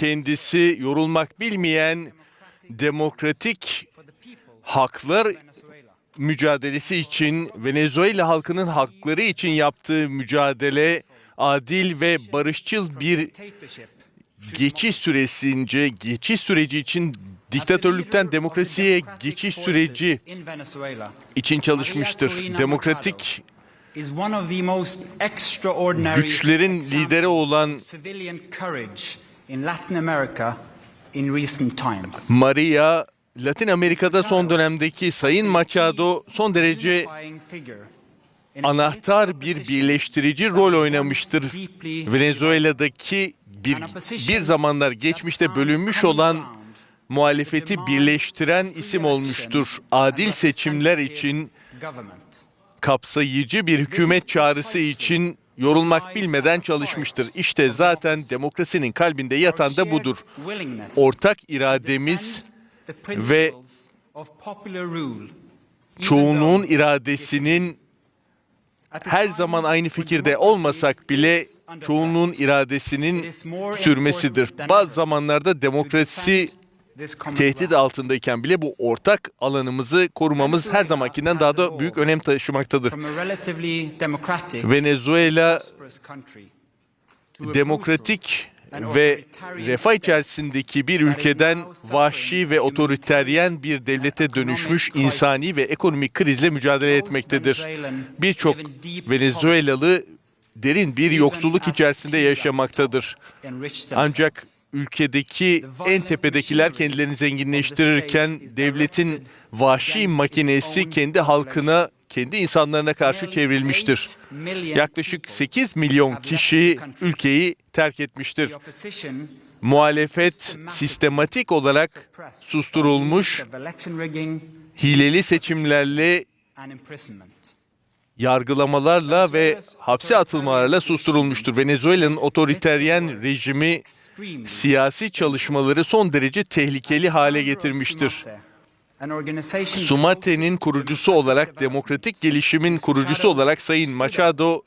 kendisi yorulmak bilmeyen demokratik haklar mücadelesi için Venezuela halkının hakları için yaptığı mücadele adil ve barışçıl bir geçiş süresince geçiş süreci için diktatörlükten demokrasiye geçiş süreci için çalışmıştır. Demokratik güçlerin lideri olan Maria Latin Amerika'da son dönemdeki Sayın Machado son derece anahtar bir birleştirici rol oynamıştır. Venezuela'daki bir, bir zamanlar geçmişte bölünmüş olan muhalefeti birleştiren isim olmuştur. Adil seçimler için kapsayıcı bir hükümet çağrısı için yorulmak bilmeden çalışmıştır. İşte zaten demokrasinin kalbinde yatan da budur. Ortak irademiz ve çoğunluğun iradesinin her zaman aynı fikirde olmasak bile çoğunluğun iradesinin sürmesidir. Bazı zamanlarda demokrasi tehdit altındayken bile bu ortak alanımızı korumamız her zamankinden daha da büyük önem taşımaktadır. Venezuela demokratik ve refah içerisindeki bir ülkeden vahşi ve otoriteryen bir devlete dönüşmüş insani ve ekonomik krizle mücadele etmektedir. Birçok Venezuelalı derin bir yoksulluk içerisinde yaşamaktadır. Ancak ülkedeki en tepedekiler kendilerini zenginleştirirken devletin vahşi makinesi kendi halkına, kendi insanlarına karşı çevrilmiştir. Yaklaşık 8 milyon kişi ülkeyi terk etmiştir. Muhalefet sistematik olarak susturulmuş, hileli seçimlerle yargılamalarla ve hapse atılmalarla susturulmuştur. Venezuela'nın otoriteryen rejimi siyasi çalışmaları son derece tehlikeli hale getirmiştir. Sumate'nin kurucusu olarak, demokratik gelişimin kurucusu olarak Sayın Machado,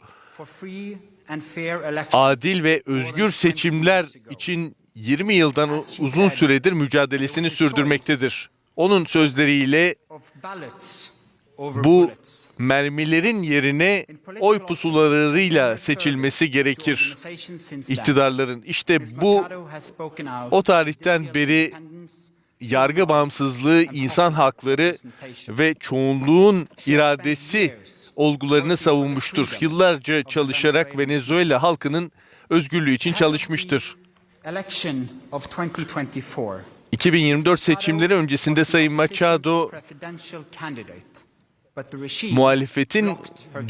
adil ve özgür seçimler için 20 yıldan uzun süredir mücadelesini sürdürmektedir. Onun sözleriyle bu mermilerin yerine oy pusulalarıyla seçilmesi gerekir iktidarların. İşte bu o tarihten beri yargı bağımsızlığı, insan hakları ve çoğunluğun iradesi olgularını savunmuştur. Yıllarca çalışarak Venezuela halkının özgürlüğü için çalışmıştır. 2024 seçimleri öncesinde Sayın Machado muhalefetin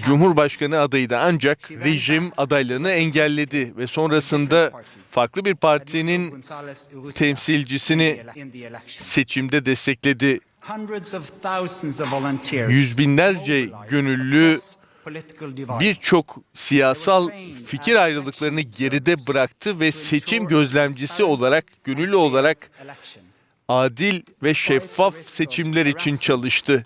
Cumhurbaşkanı adayıydı ancak rejim adaylığını engelledi ve sonrasında farklı bir partinin temsilcisini seçimde destekledi. Yüz binlerce gönüllü birçok siyasal fikir ayrılıklarını geride bıraktı ve seçim gözlemcisi olarak, gönüllü olarak adil ve şeffaf seçimler için çalıştı.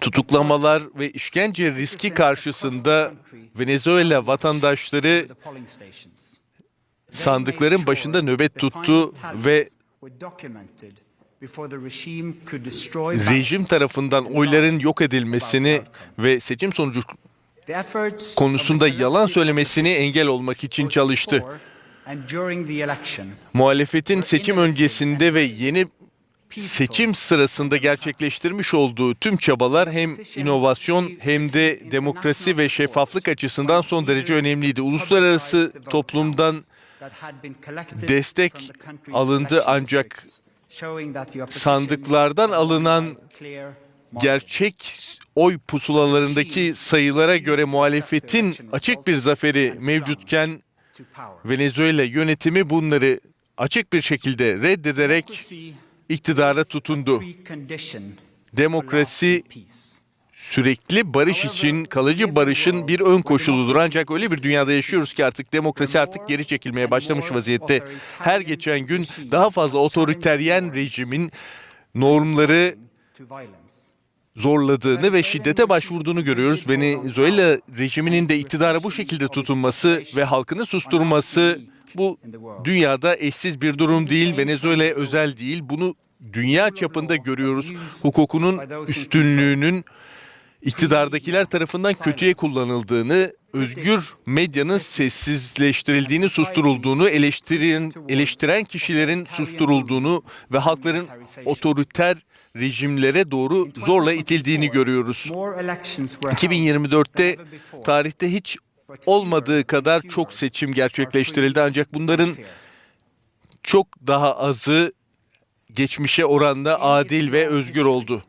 Tutuklamalar ve işkence riski karşısında Venezuela vatandaşları sandıkların başında nöbet tuttu ve rejim tarafından oyların yok edilmesini ve seçim sonucu konusunda yalan söylemesini engel olmak için çalıştı. Muhalefetin seçim öncesinde ve yeni seçim sırasında gerçekleştirmiş olduğu tüm çabalar hem inovasyon hem de demokrasi ve şeffaflık açısından son derece önemliydi. Uluslararası toplumdan destek alındı ancak sandıklardan alınan gerçek oy pusulalarındaki sayılara göre muhalefetin açık bir zaferi mevcutken Venezuela yönetimi bunları açık bir şekilde reddederek iktidara tutundu. Demokrasi sürekli barış için kalıcı barışın bir ön koşuludur. Ancak öyle bir dünyada yaşıyoruz ki artık demokrasi artık geri çekilmeye başlamış vaziyette. Her geçen gün daha fazla otoriteryen rejimin normları zorladığını ve şiddete başvurduğunu görüyoruz. Venezuela rejiminin de iktidara bu şekilde tutunması ve halkını susturması Bu dünyada eşsiz bir durum değil, Venezuela'ya özel değil. Bunu dünya çapında görüyoruz. Hukukunun üstünlüğünün iktidardakiler tarafından kötüye kullanıldığını, özgür medyanın sessizleştirildiğini, susturulduğunu, eleştiren, eleştiren kişilerin susturulduğunu ve halkların otoriter rejimlere doğru zorla itildiğini görüyoruz. 2024'te tarihte hiç olmadığı kadar çok seçim gerçekleştirildi ancak bunların çok daha azı geçmişe oranla adil ve özgür oldu.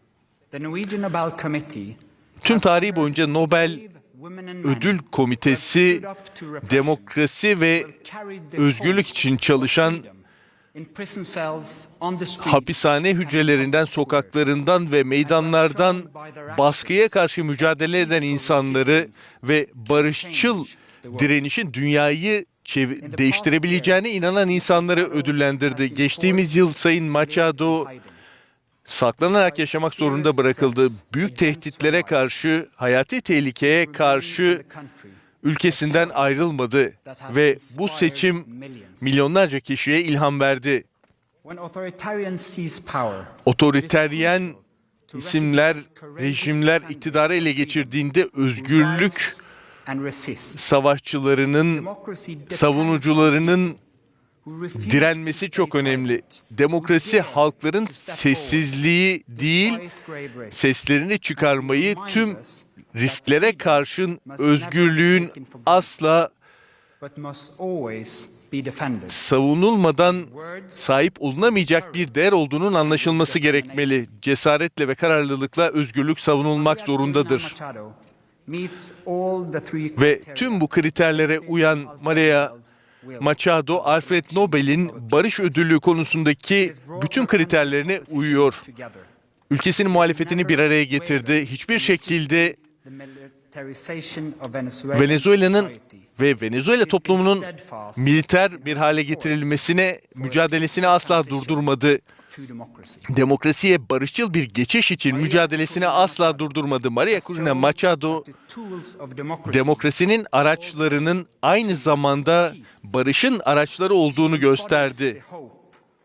Tüm tarihi boyunca Nobel Ödül Komitesi demokrasi ve özgürlük için çalışan hapishane hücrelerinden, sokaklarından ve meydanlardan baskıya karşı mücadele eden insanları ve barışçıl direnişin dünyayı değiştirebileceğine inanan insanları ödüllendirdi. Geçtiğimiz yıl Sayın Machado saklanarak yaşamak zorunda bırakıldı. Büyük tehditlere karşı, hayati tehlikeye karşı ülkesinden ayrılmadı ve bu seçim milyonlarca kişiye ilham verdi. Otoriteryen isimler, rejimler iktidarı ele geçirdiğinde özgürlük savaşçılarının, savunucularının direnmesi çok önemli. Demokrasi halkların sessizliği değil, seslerini çıkarmayı tüm risklere karşın özgürlüğün asla savunulmadan sahip olunamayacak bir değer olduğunun anlaşılması gerekmeli. Cesaretle ve kararlılıkla özgürlük savunulmak zorundadır. Ve tüm bu kriterlere uyan Maria Machado, Alfred Nobel'in barış ödülü konusundaki bütün kriterlerine uyuyor. Ülkesinin muhalefetini bir araya getirdi. Hiçbir şekilde Venezuela'nın ve Venezuela toplumunun militer bir hale getirilmesine, mücadelesini asla durdurmadı. Demokrasiye barışçıl bir geçiş için mücadelesini asla durdurmadı. Maria Corina Machado, demokrasinin araçlarının aynı zamanda barışın araçları olduğunu gösterdi.